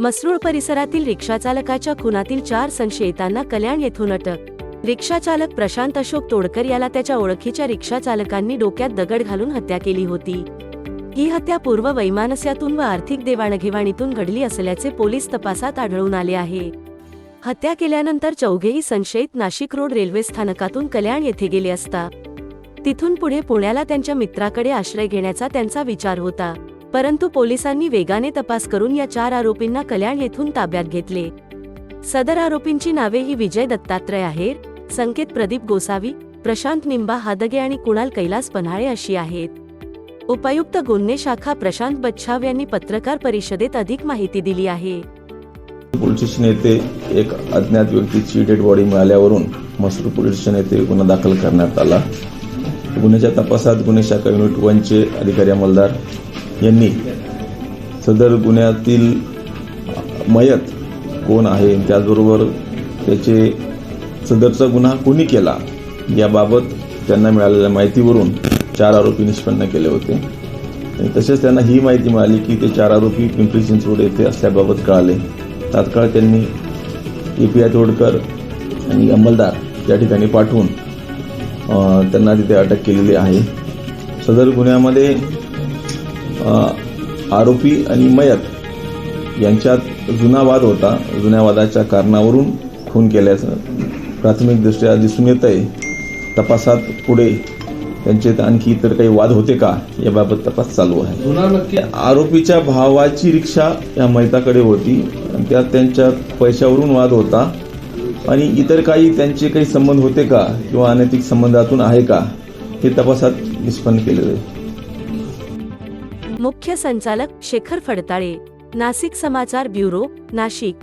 मसरूळ परिसरातील रिक्षाचालकाच्या खुनातील चार संशयितांना कल्याण येथून अटक. रिक्षाचालक प्रशांत अशोक तोडकर याला त्याच्या ओळखीच्या रिक्षाचालकांनी डोक्यात दगड घालून हत्या केली होती. ही हत्या पूर्व वैमानस्यातून व आर्थिक देवाणघेवाणीतून घडली असल्याचे पोलीस तपासात आढळून आले आहे. हत्या केल्यानंतर चौघेही संशयित नाशिक रोड रेल्वे स्थानकातून कल्याण येथे गेले असता. तिथून पुढे पुण्याला त्यांच्या मित्राकडे आश्रय घेण्याचा त्यांचा विचार होता. परंतु पोलिसांनी वेगाने तपास करून या चार आरोपींना कल्याण येथून ताब्यात घेतले. सदर आरोपींची नावे ही विजय दत्तात्रय आहेर संकेत प्रदीप गोसावी प्रशांत निंबा हादगे आणि कुणाल कैलास पन्हाळे अशी आहेत. उपायुक्त गुन्हे शाखा प्रशांत बच्छाव यांनी पत्रकार परिषदेत अधिक माहिती दिली आहे. पोलीस स्टेशन येथे एक अज्ञात व्यक्तीची डेड बॉडी मिळाल्यावरून मसूर पोलीस स्टेशन येथे गुन्हा दाखल करण्यात आला. गुन्ह्याच्या तपासात गुन्हे शाखा युनिट वनचे अधिकारी अंमलदार यांनी सदर गुन्ह्यातील मयत कोण आहे त्याचबरोबर त्याचे सदरचा गुन्हा कोणी केला याबाबत त्यांना मिळालेल्या माहितीवरून चार आरोपी निष्पन्न केले होते. तसेच त्यांना ही माहिती मिळाली की ते चार आरोपी पिंपरी चिंचवड येथे असल्याबाबत कळाले. तात्काळ त्यांनी ए पी आय तोडकर आणि अंमलदार या ठिकाणी पाठवून त्यांना तिथे अटक केलेली आहे. सदर गुन्ह्यामध्ये आरोपी आणि मयत यांच्यात जुना वाद होता. जुन्या वादाच्या कारणावरून खून केल्याचं प्राथमिकदृष्ट्या दिसून येत आहे तपासात पुढे त्यांचे आणखी इतर काही वाद होते का याबाबत तपास चालू आहे. आरोपीच्या भावाची रिक्षा या मैताकडे होती. त्यात त्यांच्या पैशावरून वाद होता. आणि इतर काही त्यांचे काही संबंध होते का किंवा अनैतिक संबंधातून आहे का हे तपासात निष्पन्न केलेले आहे. मुख्य संचालक शेखर फडताळे. नाशिक समाचार ब्युरो नाशिक.